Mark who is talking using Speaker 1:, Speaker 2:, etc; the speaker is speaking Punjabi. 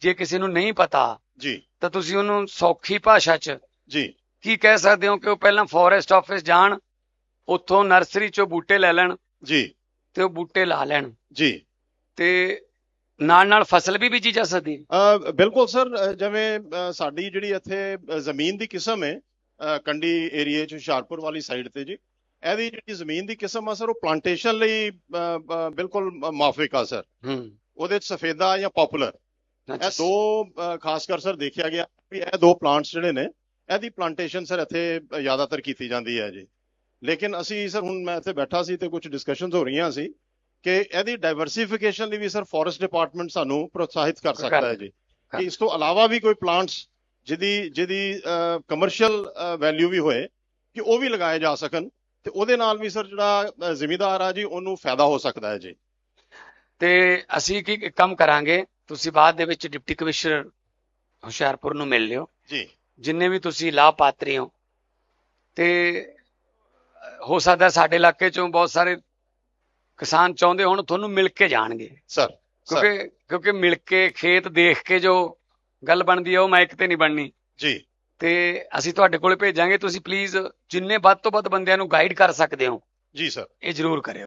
Speaker 1: ਜੇ ਕਿਸੇ ਨੂੰ ਨਹੀਂ ਪਤਾ
Speaker 2: ਜੀ।
Speaker 1: ਤਾਂ ਤੁਸੀਂ ਉਹਨੂੰ ਸੌਖੀ ਭਾਸ਼ਾ 'ਚ
Speaker 2: ਜੀ।
Speaker 1: ਕੀ ਕਹਿ ਸਕਦੇ ਹੋ ਕਿ ਉਹ ਪਹਿਲਾਂ ਫੋਰੈਸਟ ਆਫਿਸ ਜਾਣ ਉੱਥੋਂ ਨਰਸਰੀ 'ਚੋਂ ਬੂਟੇ ਲੈ ਲੈਣ
Speaker 2: ਜੀ।
Speaker 1: ਤੇ ਉਹ ਬੂਟੇ ਲਾ ਲੈਣ।
Speaker 2: ਜੀ।
Speaker 1: ਤੇ ਨਾਲ ਨਾਲ ਫਸਲ ਵੀ ਬੀਜੀ ਜਾ ਸਕਦੀ ਹੈ।
Speaker 2: ਬਿਲਕੁਲ ਸਰ ਜਿਵੇਂ ਸਾਡੀ ਜਿਹੜੀ ਇੱਥੇ ਜ਼ਮੀਨ ਦੀ ਕਿਸਮ ਹੈ ਕੰਡੀ ਏਰੀਏ ਚ ਹੁਸ਼ਿਆਰਪੁਰ ਵਾਲੀ ਸਾਈਡ ਤੇ ਜੀ ਇਹਦੀ ਜਿਹੜੀ ਜ਼ਮੀਨ ਦੀ ਕਿਸਮ ਆ ਸਰ ਉਹ ਪਲਾਂਟੇਸ਼ਨ ਲਈ ਬਿਲਕੁਲ ਮਾਫਿਕ ਆ ਸਰ।
Speaker 1: ਹੂੰ।
Speaker 2: ਉਹਦੇ ਚ ਸਫੇਦਾ ਜਾਂ ਪਪੂਲਰ ਇਹ ਦੋ ਖਾਸ ਕਰ ਸਰ ਦੇਖਿਆ ਗਿਆ ਵੀ ਇਹ ਦੋ ਪਲਾਂਟਸ ਜਿਹੜੇ ਨੇ ਇਹਦੀ ਪਲਾਂਟੇਸ਼ਨ ਸਰ ਇੱਥੇ ਜ਼ਿਆਦਾਤਰ ਕੀਤੀ ਜਾਂਦੀ ਹੈ ਜੀ। ਲੇਕਿਨ ਅਸੀਂ ਸਰ ਹੁਣ ਮੈਂ ਇੱਥੇ ਬੈਠਾ ਸੀ ਤੇ ਕੁਝ ਡਿਸਕਸ਼ਨਸ ਹੋ ਰਹੀਆਂ ਸੀ ਕਿ ਇਹਦੀ ਡਾਈਵਰਸਿਫਿਕੇਸ਼ਨ ਲਈ ਵੀ ਸਰ ਫੋਰੈਸਟ ਡਿਪਾਰਟਮੈਂਟ ਸਾਨੂੰ ਪ੍ਰੋਤਸਾਹਿਤ ਕਰ ਸਕਦਾ ਹੈ ਜੀ। ਕਿ ਇਸ ਤੋਂ ਇਲਾਵਾ ਵੀ ਕੋਈ ਪਲਾਂਟਸ ਜਿਹਦੀ ਜਿਹਦੀ ਕਮਰਸ਼ੀਅਲ ਵੈਲਿਊ ਵੀ ਹੋਏ ਕਿ ਉਹ ਵੀ ਲਗਾਏ ਜਾ ਸਕਣ ਤੇ ਉਹਦੇ ਨਾਲ ਵੀ ਸਰ ਜਿਹੜਾ ਜ਼ਿਮੀਂਦਾਰ ਆ ਜੀ ਉਹਨੂੰ ਫਾਇਦਾ ਹੋ ਸਕਦਾ ਹੈ ਜੀ।
Speaker 1: ਤੇ ਅਸੀਂ ਕੀ ਕੰਮ ਕਰਾਂਗੇ। ਤੁਸੀਂ ਬਾਅਦ ਦੇ ਵਿੱਚ ਡਿਪਟੀ ਕਮਿਸ਼ਨਰ ਹੁਸ਼ਿਆਰਪੁਰ ਨੂੰ ਮਿਲ ਲਿਓ।
Speaker 2: ਜੀ।
Speaker 1: ਜਿੰਨੇ ਵੀ ਤੁਸੀਂ ਲਾਭਪਾਤਰੀ ਹੋ। ਤੇ ਹੋ ਸਕਦਾ ਸਾਡੇ ਇਲਾਕੇ ਚੋਂ ਬਹੁਤ ਸਾਰੇ ਕਿਸਾਨ ਚਾਹੁੰਦੇ ਹੁਣ ਤੁਹਾਨੂੰ ਮਿਲ ਕੇ ਜਾਣਗੇ।
Speaker 2: ਸਰ
Speaker 1: ਕਿਉਂਕਿ ਕਿਉਂਕਿ ਮਿਲ ਕੇ ਖੇਤ ਦੇਖ ਕੇ ਜੋ ਗੱਲ ਬਣਦੀ ਹੈ ਉਹ ਮਾਈਕ ਤੇ ਨਹੀਂ ਬਣਨੀ।
Speaker 2: ਜੀ।
Speaker 1: ਤੇ ਅਸੀਂ ਤੁਹਾਡੇ ਕੋਲੇ ਭੇਜਾਂਗੇ ਤੁਸੀਂ ਪਲੀਜ਼ ਜਿੰਨੇ ਵੱਧ ਤੋਂ ਵੱਧ ਬੰਦਿਆਂ ਨੂੰ ਗਾਈਡ ਕਰ ਸਕਦੇ ਹੋ।
Speaker 2: ਜੀ ਸਰ।
Speaker 1: ਇਹ ਜ਼ਰੂਰ ਕਰਿਓ।